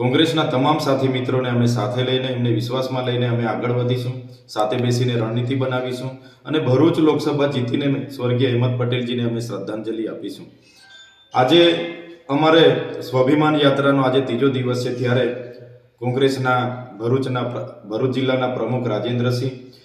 કોંગ્રેસના તમામ સાથી મિત્રોને અમે સાથે લઈને, એમને વિશ્વાસમાં લઈને અમે આગળ વધીશું, સાથે બેસીને રણનીતિ બનાવીશું અને ભરૂચ લોકસભા જીતીને સ્વર્ગીય અહેમદ પટેલજીને અમે શ્રદ્ધાંજલિ આપીશું. આજે અમારે સ્વાભિમાન યાત્રાનો આજે ત્રીજો દિવસ છે, ત્યારે કોંગ્રેસના ભરૂચના ભરૂચ જિલ્લાના પ્રમુખ રાજેન્દ્રસિંહ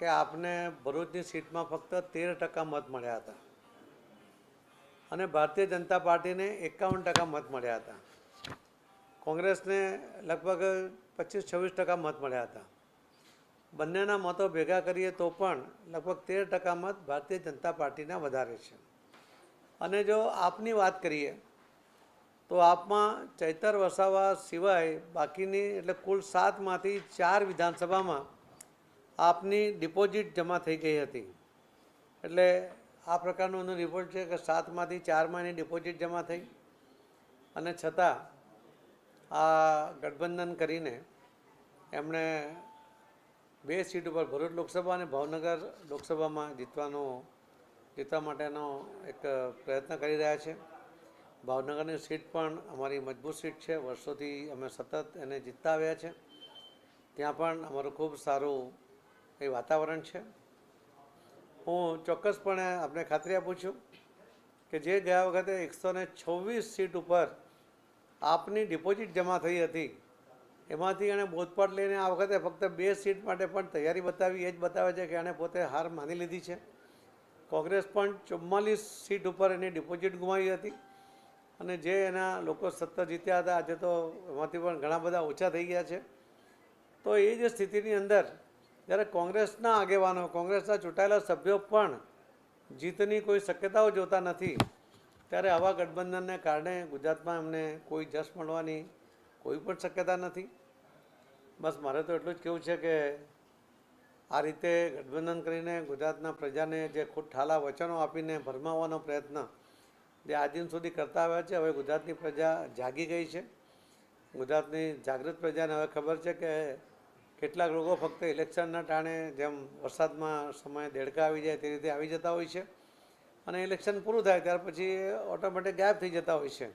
કે આપને ભરૂચની સીટમાં ફક્ત તેર ટકા મત મળ્યા હતા. અને ભારતીય જનતા પાર્ટીને એકાવન ટકા મત મળ્યા હતા. કોંગ્રેસને લગભગ પચીસ છવ્વીસ ટકા મત મળ્યા હતા. બંનેના મતો ભેગા કરીએ તો પણ લગભગ તેર ટકા મત ભારતીય જનતા પાર્ટીના વધારે છે. અને જો આપની વાત કરીએ, તો આપમાં ચૈતર વસાવા સિવાય બાકીની એટલે કુલ સાતમાંથી ચાર વિધાનસભામાં આપની ડિપોઝિટ જમા થઈ ગઈ હતી. એટલે આ પ્રકારનો એનો રિપોર્ટ છે કે સાતમાંથી ચારમાં એની ડિપોઝિટ જમા થઈ. અને છતાં આ ગઠબંધન કરીને એમણે બે સીટ ઉપર ભરૂચ લોકસભા અને ભાવનગર લોકસભામાં જીતવાનો, જીતવા માટેનો એક પ્રયત્ન કરી રહ્યા છે. ભાવનગરની સીટ પણ અમારી મજબૂત સીટ છે. વર્ષોથી અમે સતત એને જીતતા આવ્યા છે. ત્યાં પણ અમારું ખૂબ સારું એ વાતાવરણ છે? હું ચોક્કસપણે આપને ખાતરી આપું છું કે જે ગયા વખતે એકસો ને છવ્વીસ સીટ ઉપર આપની ડિપોઝિટ જમા થઈ હતી, એમાંથી એણે બોધપાટ લઈને આ વખતે ફક્ત બે સીટ માટે પણ તૈયારી બતાવી, એ જ બતાવે છે કે એણે પોતે હાર માની લીધી છે. કોંગ્રેસ પણ ચુમ્માલીસ સીટ ઉપર એની ડિપોઝિટ ગુમાવી હતી અને જે એના લોકો સત્તા જીત્યા હતા, આજે તો એમાંથી પણ ઘણા બધા ઓછા થઈ ગયા છે. તો એ જે સ્થિતિની અંદર જ્યારે કોંગ્રેસના આગેવાનો, કોંગ્રેસના ચૂંટાયેલા સભ્યો પણ જીતની કોઈ શક્યતાઓ જોતા નથી, ત્યારે આવા ગઠબંધનને કારણે ગુજરાતમાં એમને કોઈ જશ મળવાની કોઈ પણ શક્યતા નથી. બસ મારે તો એટલું જ કહેવું છે કે આ રીતે ગઠબંધન કરીને ગુજરાતના પ્રજાને જે ખુદ ઠાલા વચનો આપીને ભરમાવવાનો પ્રયત્ન જે દિન સુધી કરતા આવ્યા છે, હવે ગુજરાતની પ્રજા જાગી ગઈ છે. ગુજરાતની જાગૃત પ્રજાને હવે ખબર છે કે કેટલાક લોકો ફક્ત ઇલેક્શનના ટાણે જેમ વરસાદમાં સમયે દેડકા આવી જાય તે રીતે આવી જતા હોય છે. અને ઇલેક્શન પૂરું થાય ત્યાર પછી ઓટોમેટિક ગાયબ થઈ જતા હોય છે.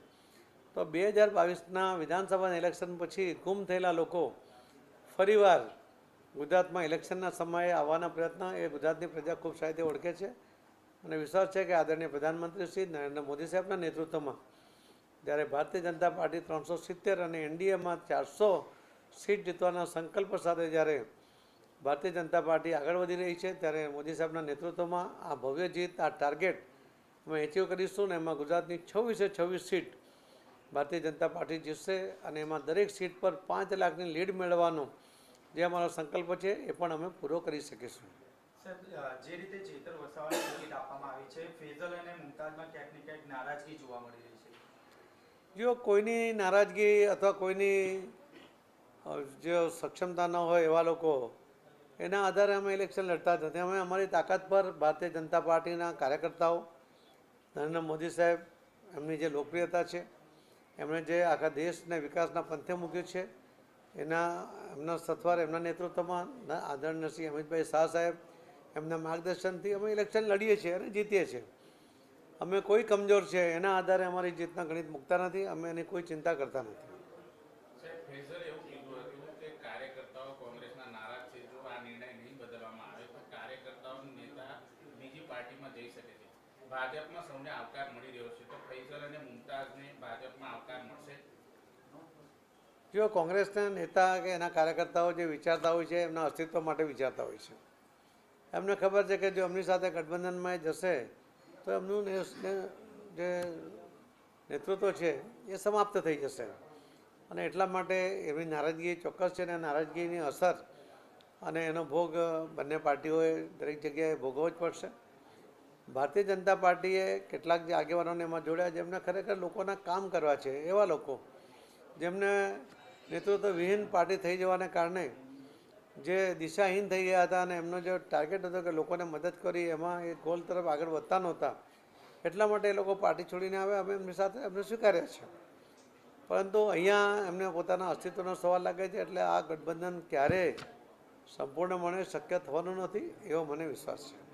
તો બે હજાર બાવીસના વિધાનસભાના ઇલેક્શન પછી ગુમ થયેલા લોકો ફરીવાર ગુજરાતમાં ઇલેક્શનના સમયે આવવાના પ્રયત્ન એ ગુજરાતની પ્રજા ખૂબ સારી ઓળખે છે. અને વિશ્વાસ છે કે આદરણીય પ્રધાનમંત્રી શ્રી નરેન્દ્ર મોદી સાહેબના નેતૃત્વમાં જ્યારે ભારતીય જનતા પાર્ટી ત્રણસો સિત્તેર અને એનડીએમાં ચારસો સીટ જીતવાના સંકલ્પ સાથે જ્યારે ભારતીય જનતા પાર્ટી આગળ વધી રહી છે ત્યારે મોદી સાહેબના નેતૃત્વમાં આ ભવ્ય જીત આ ટાર્ગેટ અમે એચીવ કરીશું ને એમાં ગુજરાતની છવ્વીસે છવ્વીસ સીટ ભારતીય જનતા પાર્ટી જીતશે અને એમાં દરેક સીટ પર પાંચ લાખની લીડ મેળવવાનો જે અમારો સંકલ્પ છે એ પણ અમે પૂરો કરી શકીશું. જે રીતે ચેતર વસાવાની ટિકિટ આપવામાં આવી છે ફેઝલ અને મુમતાઝમાં ક્યાંક ને ક્યાંક નારાજગી જોવા મળી રહી છે. જો કોઈની નારાજગી અથવા કોઈની જે સક્ષમતા ન હોય એવા લોકો એના આધારે અમે ઇલેક્શન લડતા જ નથી અમે અમારી તાકાત પર ભારતીય જનતા પાર્ટીના કાર્યકર્તાઓ નરેન્દ્ર મોદી સાહેબ એમની જે લોકપ્રિયતા છે એમણે જે આખા દેશને વિકાસના પંથે મૂક્યું છે એના એમના સથવાર એમના નેતૃત્વમાં આદરણીય શ્રી અમિતભાઈ શાહ સાહેબ એમના માર્ગદર્શનથી અમે ઇલેક્શન લડીએ છીએ અને જીતીએ છીએ અમે કોઈ કમજોર છે એના આધારે અમારી જીતના ગણિત મૂકતા નથી અમે એની કોઈ ચિંતા કરતા નથી સાહેબ ફેઝરે એવું કીધું હતું કે કાર્યકર્તાઓ કોંગ્રેસના નારાજ છે જો આ નિર્ણય નહીં બદલવામાં આવે તો કાર્યકર્તાઓ નેતા જઈ શકે છે. ભાજપમાં સૌને આવકાર મળી રહ્યો છે. તો ફૈઝલ અને મુમતાઝને ભાજપમાં આવકાર મળશે? જો કોંગ્રેસના નેતા કે એના કાર્યકર્તાઓ જે વિચારતા હોય છે, એમના અસ્તિત્વ માટે વિચારતા હોય છે. એમને ખબર છે કે જો એમની સાથે ગઠબંધનમાં જશે, તો એમનું જે નેતૃત્વ છે, એ સમાપ્ત થઈ જશે. અને એટલા માટે એમની નારાજગી ચોક્કસ છે અને નારાજગીની અસર અને એનો ભોગ બંને પાર્ટીઓએ દરેક જગ્યાએ ભોગવવો જ પડશે. ભારતીય જનતા પાર્ટીએ કેટલાક જે આગેવાનોને એમાં જોડ્યા, જેમને ખરેખર લોકોના કામ કરવા છે, એવા લોકો, જેમને નેતૃત્વ વિહીન પાર્ટી થઈ જવાને કારણે જે દિશાહીન થઈ ગયા હતા અને એમનો જે ટાર્ગેટ હતો કે લોકોને મદદ કરી, એમાં એ ગોલ તરફ આગળ વધતા નહોતા, એટલા માટે એ લોકો પાર્ટી છોડીને આવે અમે એમની સાથે એમને સ્વીકાર્યા છે. પરંતુ અહીંયા એમને પોતાના અસ્તિત્વનો સવાલ લાગે છે, એટલે આ ગઠબંધન ક્યારેય સંપૂર્ણપણે શક્ય થવાનું નથી, એવો મને વિશ્વાસ છે.